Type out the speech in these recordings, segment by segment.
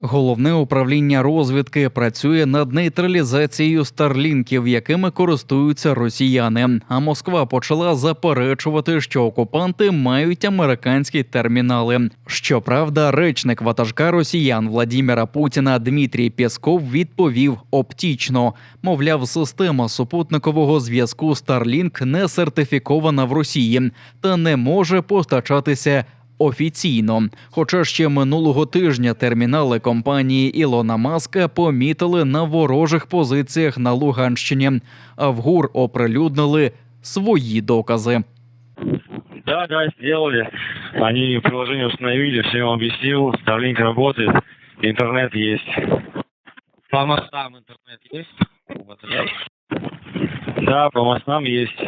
Головне управління розвідки працює над нейтралізацією старлінків, якими користуються росіяни. А Москва почала заперечувати, що окупанти мають американські термінали. Щоправда, речник ватажка росіян Владіміра Путіна Дмитрій Пєсков відповів оптічно. Мовляв, система супутникового зв'язку Starlink не сертифікована в Росії та не може постачатися офіційно. Хоча ще минулого тижня термінали компанії Ілона Маска помітили на ворожих позиціях на Луганщині, а в ГУР оприлюднили свої докази. Да, да, сделали. Они приложение установили, все им объяснил. Starlink работает, интернет есть. По мостам интернет есть? Вот, да. Да, по мостам есть.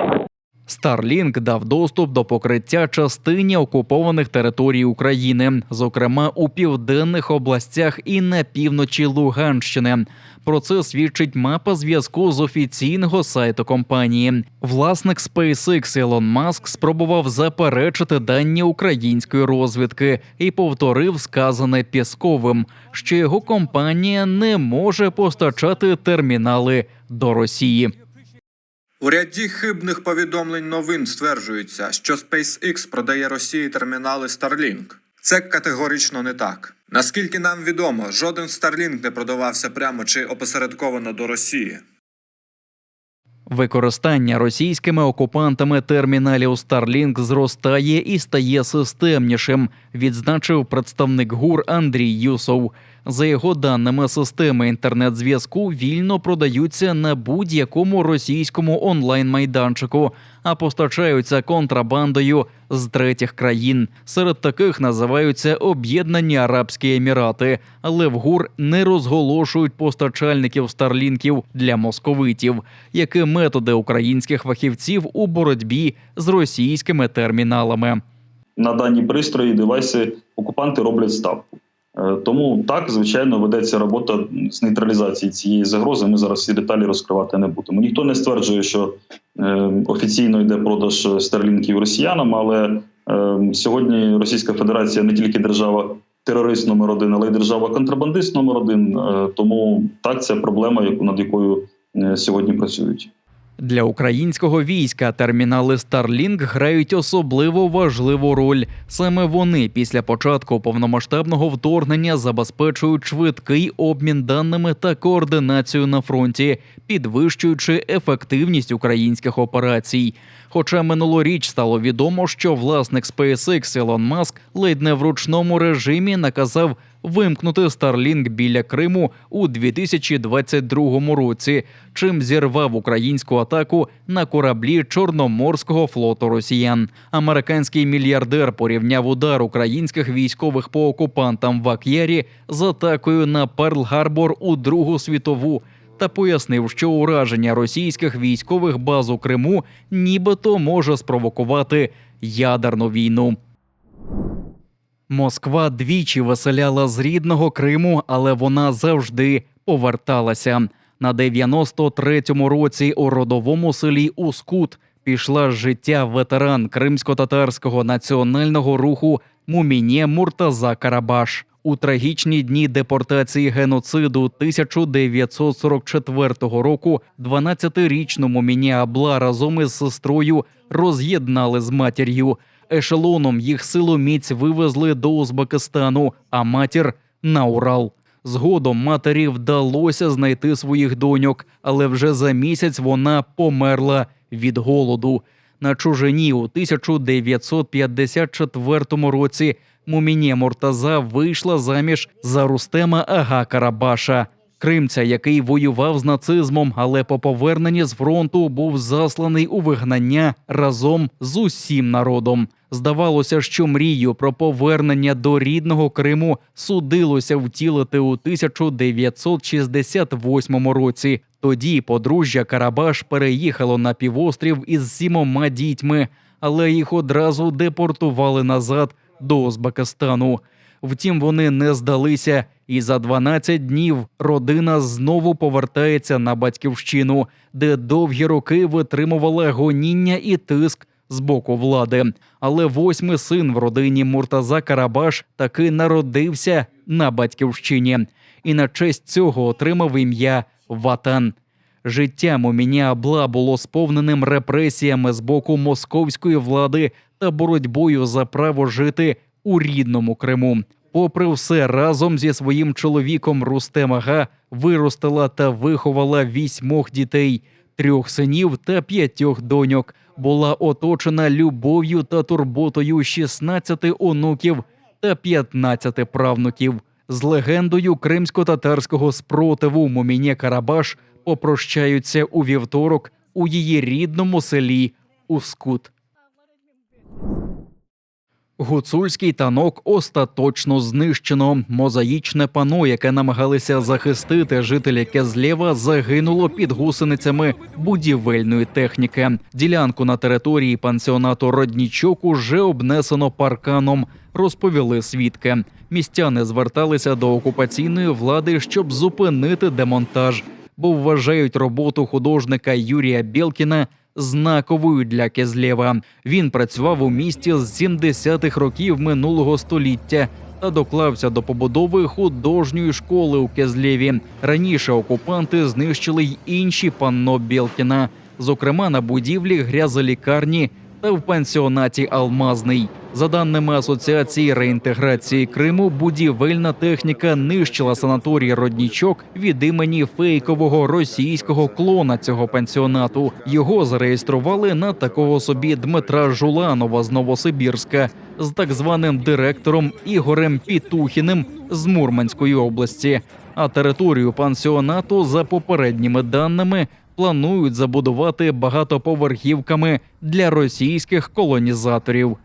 Starlink дав доступ до покриття частині окупованих територій України, зокрема у південних областях і на півночі Луганщини. Про це свідчить мапа зв'язку з офіційного сайту компанії. Власник SpaceX Ілон Маск спробував заперечити дані української розвідки і повторив сказане Пєсковим, що його компанія не може постачати термінали до Росії. У ряді хибних повідомлень новин стверджується, що SpaceX продає Росії термінали Starlink. Це категорично не так. Наскільки нам відомо, жоден Starlink не продавався прямо чи опосередковано до Росії. Використання російськими окупантами терміналів Starlink зростає і стає системнішим, відзначив представник ГУР Андрій Юсов. За його даними, системи інтернет-зв'язку вільно продаються на будь-якому російському онлайн-майданчику, а постачаються контрабандою з третіх країн. Серед таких називаються Об'єднані Арабські Емірати, але в ГУР не розголошують постачальників старлінків для московитів, які методи українських фахівців у боротьбі з російськими терміналами. на дані пристрої, девайси окупанти роблять ставку. Е, Тому так, звичайно, ведеться робота з нейтралізації цієї загрози. Ми зараз всі деталі розкривати не будемо. Ніхто не стверджує, що е, офіційно йде продаж стерлінків росіянам, але е, сьогодні Російська Федерація не тільки держава терорист номер один, але й держава контрабандист номер один. Е, Тому так це проблема, над якою е, сьогодні працюють. Для українського війська термінали Starlink грають особливо важливу роль. Саме вони після початку повномасштабного вторгнення забезпечують швидкий обмін даними та координацію на фронті, підвищуючи ефективність українських операцій. Хоча минулоріч стало відомо, що власник SpaceX Ілон Маск ледь не в ручному режимі наказав вимкнути Starlink біля Криму у 2022 році, чим зірвав українську атаку на кораблі Чорноморського флоту росіян. Американський мільярдер порівняв удар українських військових по окупантам в Ак'ярі з атакою на Перл-Гарбор у Другу світову. Та пояснив, що ураження російських військових баз у Криму нібито може спровокувати ядерну війну. Москва двічі виселяла з рідного Криму, але вона завжди поверталася. На 93-му році у родовому селі Ускут пішла з життя ветеран кримсько-татарського національного руху Муміє Муртаза Карабаш. У трагічні дні депортації геноциду 1944 року 12-річну Муміє Абла разом із сестрою роз'єднали з матір'ю. Ешелоном їх силоміць вивезли до Узбекистану, а матір на Урал. Згодом матері вдалося знайти своїх доньок, але вже за місяць вона померла від голоду. На чужині у 1954 році Муміє Муртаза вийшла заміж за Рустема Ага Карабаша. Кримця, який воював з нацизмом, але по поверненні з фронту був засланий у вигнання разом з усім народом. Здавалося, що мрію про повернення до рідного Криму судилося втілити у 1968 році. Тоді подружжя Карабаш переїхало на півострів із сімома дітьми, але їх одразу депортували назад до Узбекистану. Втім, вони не здалися, і за 12 днів родина знову повертається на батьківщину, де довгі роки витримувала гоніння і тиск з боку влади. Але восьмий син в родині Муртаза Карабаш таки народився на батьківщині, і на честь цього отримав ім'я Ватан. Життя Муміня Абла було сповненим репресіями з боку московської влади та боротьбою за право жити у рідному Криму. Попри все, разом зі своїм чоловіком Рустем Ага виростила та виховала вісьмох дітей, трьох синів та п'ятьох доньок. Була оточена любов'ю та турботою 16 онуків та 15 правнуків. З легендою кримсько-татарського спротиву Муміня Карабаш попрощаються у вівторок у її рідному селі Ускут. Гуцульський танок остаточно знищено. Мозаїчне пано, яке намагалися захистити жителі Кезлєва, загинуло під гусеницями будівельної техніки. Ділянку на території пансіонату Роднічок уже обнесено парканом. Розповіли свідки. Містяни зверталися до окупаційної влади, щоб зупинити демонтаж, бо вважають роботу художника Юрія Білкіна знаковою для Кезлєва. Він працював у місті з 70-х років минулого століття та доклався до побудови художньої школи у Кезлєві. Раніше окупанти знищили й інші панно Білкіна, зокрема на будівлі грязолікарні та в пансіонаті Алмазний. За даними Асоціації реінтеграції Криму, будівельна техніка нищила санаторій Роднічок від імені фейкового російського клона цього пансіонату. Його зареєстрували на такого собі Дмитра Жуланова з Новосибірська з так званим директором Ігорем Пітухіним з Мурманської області. А територію пансіонату, за попередніми даними, планують забудувати багатоповерхівками для російських колонізаторів.